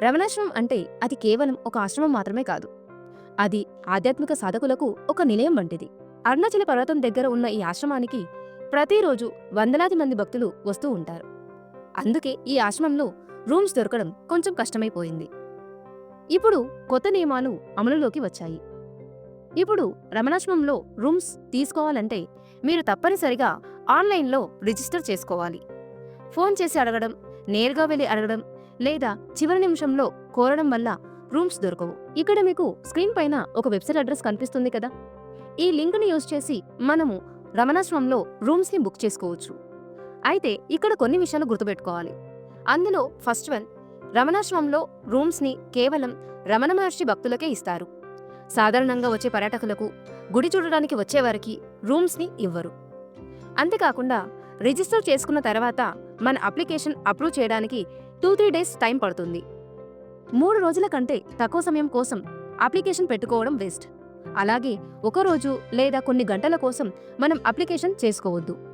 రమణాశ్రమం అంటే అది కేవలం ఒక ఆశ్రమం మాత్రమే కాదు. అది ఆధ్యాత్మిక సాధకులకు ఒక నిలయం వంటిది. అరుణాచల పర్వతం దగ్గర ఉన్న ఈ ఆశ్రమానికి ప్రతిరోజు వందలాది మంది భక్తులు వస్తూ ఉంటారు. అందుకే ఈ ఆశ్రమంలో రూమ్స్ దొరకడం కొంచెం కష్టమైపోయింది. ఇప్పుడు కొత్త నియమాలు అమలులోకి వచ్చాయి. ఇప్పుడు రమణాశ్రమంలో రూమ్స్ తీసుకోవాలంటే మీరు తప్పనిసరిగా ఆన్లైన్లో రిజిస్టర్ చేసుకోవాలి. ఫోన్ చేసి అడగడం నేరుగా వెళ్ళి అడగడం లేదా చివరి నిమిషంలో కోరడం వల్ల రూమ్స్ దొరకవు. ఇక్కడ మీకు స్క్రీన్ పైన ఒక వెబ్సైట్ అడ్రస్ కనిపిస్తుంది కదా? ఈ లింక్ని యూజ్ చేసి మనము రమణాశ్రమంలో రూమ్స్ని బుక్ చేసుకోవచ్చు. అయితే ఇక్కడ కొన్ని విషయాలు గుర్తుపెట్టుకోవాలి. అందులో ఫస్ట్ వన్ రమణాశ్రమంలో రూమ్స్ని కేవలం రమణ మహర్షి భక్తులకే ఇస్తారు. సాధారణంగా వచ్చే పర్యాటకులకు గుడి చూడడానికి వచ్చేవారికి రూమ్స్ని ఇవ్వరు. అంతేకాకుండా రిజిస్టర్ చేసుకున్న తర్వాత మన అప్లికేషన్ అప్రూవ్ చేయడానికి టూ త్రీ డేస్ టైం పడుతుంది. మూడు రోజుల కంటే తక్కువ సమయం కోసం అప్లికేషన్ పెట్టుకోవడం వేస్ట్. అలాగే ఒక రోజు లేదా కొన్ని గంటల కోసం మనం అప్లికేషన్ చేసుకోవద్దు.